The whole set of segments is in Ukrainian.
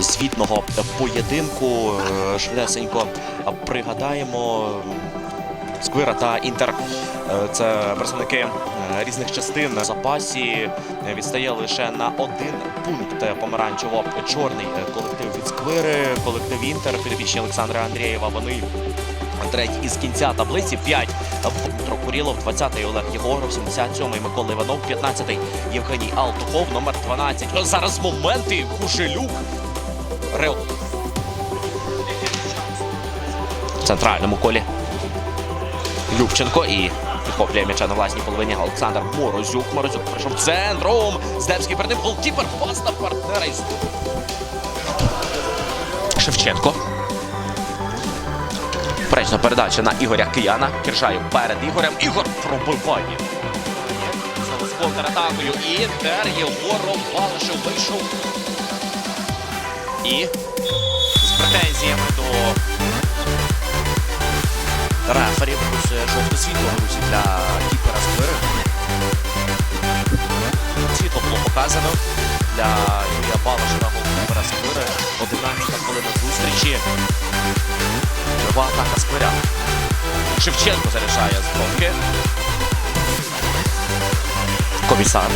звітного поєдинку. Е, Швидесенько пригадаємо. Сквира та Інтер е, це представники е, різних частин в запасі. Відстає лише на один пункт помаранчево-чорний колектив від Сквири, колектив Інтер, підопічні Олександра Андрієва. Вони третій із кінця таблиці. 5 Дмитро Курілов, 20-й Олег Єгоров, 77-й Микола Іванов, 15-й Євгеній Алтухов, номер 12. О, Зараз моменти Кушелюк. Рео. В центральному колі Любченко і підхоплює м'яча на власній половині Олександр Морозюк. Морозюк пройшов центром. Здебський перед ним голкіпер. Пас на партнера Шевченко. Пречна передача на Ігоря Кияна. Киржаєв перед Ігорем. Ігор пробиває. Контратакою. Інтер Єгоров Балашев вийшов. І з претензіями до рефері. Плюс жовте світло друзі, для кіпера Сквири. Світло було показано для Юрія Балаша на голкіпера Сквири. 11 хвилина зустрічі. Жива атака Сквиря. Шевченко заряджає з бровки. Комісар.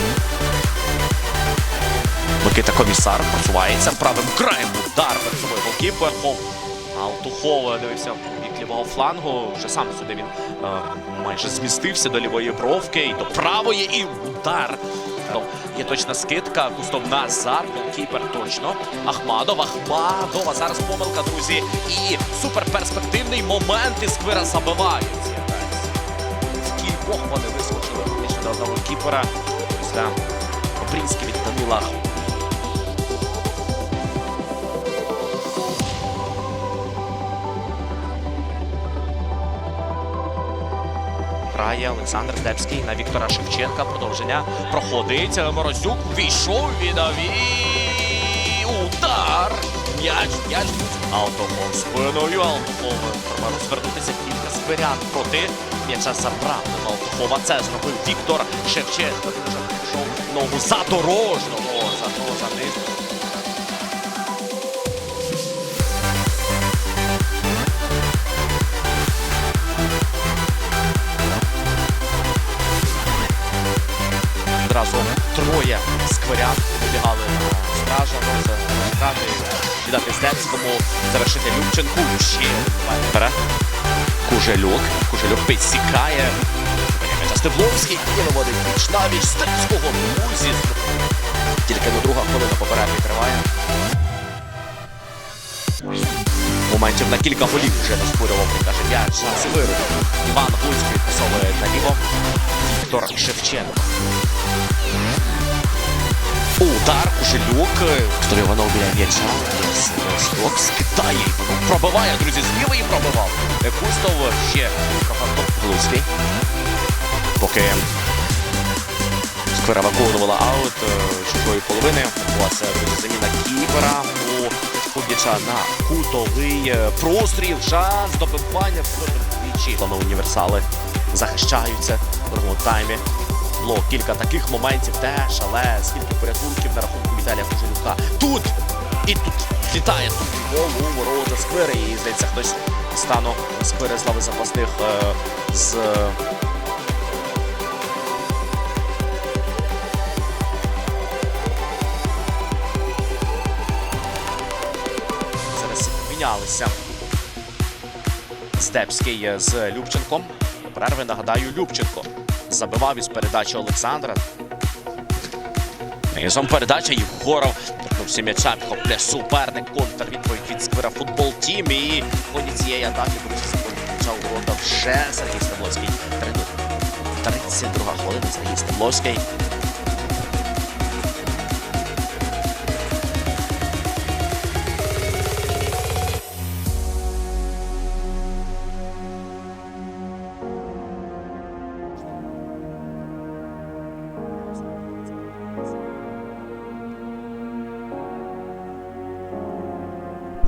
Микита Комісар просувається правим краєм. Удар перед собою голкіпер. Хов. Дивився в бік лівого флангу. Вже сам сюди він е, майже змістився до лівої бровки і до правої, і удар. Є точна скидка. Кустов назад. Голкіпер точно. Ахмадов. Ахмадова. Зараз помилка, друзі. І суперперспективний момент. І Сквира забивають. В кількох вони вискочили фактично до одного кіпера. Після Обрінський від Данила Грає Олександр Депський на Віктора Шевченка. Продовження проходить. Морозюк війшов віддаві. Удар. М'яч, м'яч. Алтухов спиною. Алтухов пробував розвернутися кілька скверян проти. М'яча забрав на Це зробив Віктор Шевченко. Прийшов ногу задорожного. За ним. Одразу троє скверян вибігали стража, розіграти, віддати Здебському, завершити Любченку. Ще бере Кужелюк. Кужелюк підсікає. Стебловський і виводить віч на віч Здебського. Друзі. Тільки на друга хвилина попередньо триває. Моментів на кілька голів вже каже м'яч за Сквиру. Іван Гуцький посовує наліво. Віктор Шевченко. Удар Кушелюк. Його на біля м'яча. Сток скидає. Іванов пробиває, друзі, з лівої пробивав. Кустов ще Глузький. Поки Сквера виконувала аут е, чужої половини. Друзі, заміна кіпера у Кубіча на кутовий е, простріл. Шанс добивання двічі. Плани універсали захищаються в другому таймі. Було кілька таких моментів теж, але скільки порятунків на рахунку Віталія Кужелюка. Тут! І тут літає тут гол у ворота Сквери. І здається, хтось стану Сквери з лави запасних е, з Зараз мінялися Степський з Любченком. Перерви нагадаю, Любченко забивав із передачі Олександра. Низом передача Єгоров. Торкнувся м'яча, підхоплює суперник. Контр відповідь від Сквира футбол тім. І ході цієї атаки заходить ворота вже Сергій Стебловський. 32 хвилина Сергій Стебловський.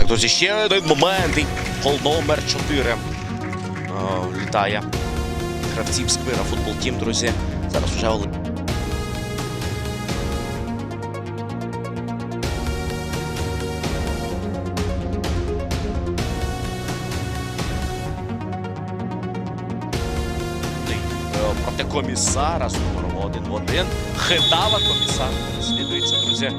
Так, друзі, ще один момент. І гол номер 4 О, е, літає. кравців Спира футбол тім, друзі. Зараз вже Олег. Проти комісара з номером 1-1. Хитава комісар. Слідується, друзі.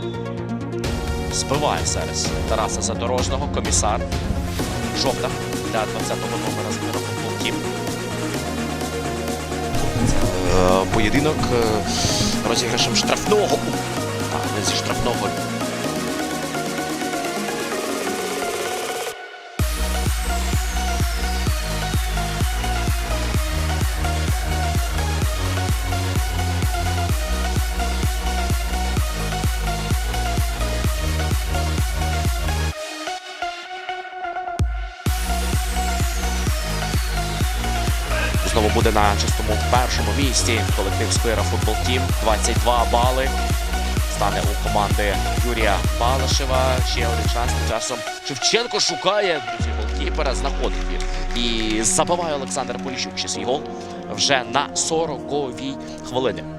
Збиває зараз Тараса Задорожного. Комісар. Жовта для 20-го номера з Тім. Е, Поєдинок е, розіграшем штрафного. Так, зі штрафного. Знову буде на чистому першому місці. Колектив Сквера Футбол Тім 22 бали. Стане у команди Юрія Балашева. Ще один час тим часом Шевченко шукає друзі голкіпера, знаходить він. І забиває Олександр Поліщук ще свій гол вже на 40-й хвилини.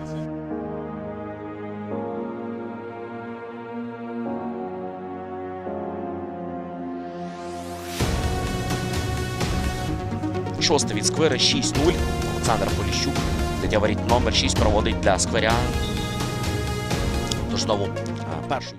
Шосте від сквери 6-0. Олександр Поліщук. Дитя воріт номер 6 проводить для скверя. Тож знову першу.